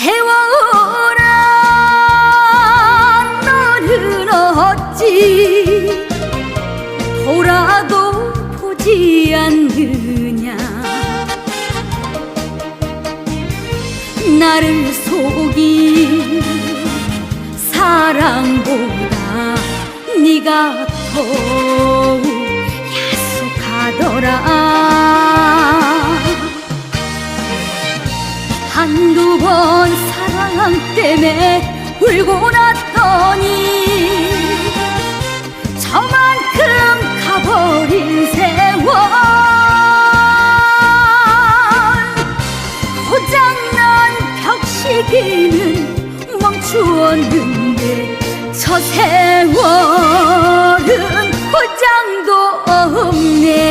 세월아 너는 어찌 돌아도 보지 않느냐. 나를 속인 사랑보다 네가 더욱 야속하더라. 한두 번 때문에 울고 났더니 저만큼 가버린 세월. 고장난 벽시기는 멈추었는데 저 세월은 고장도 없네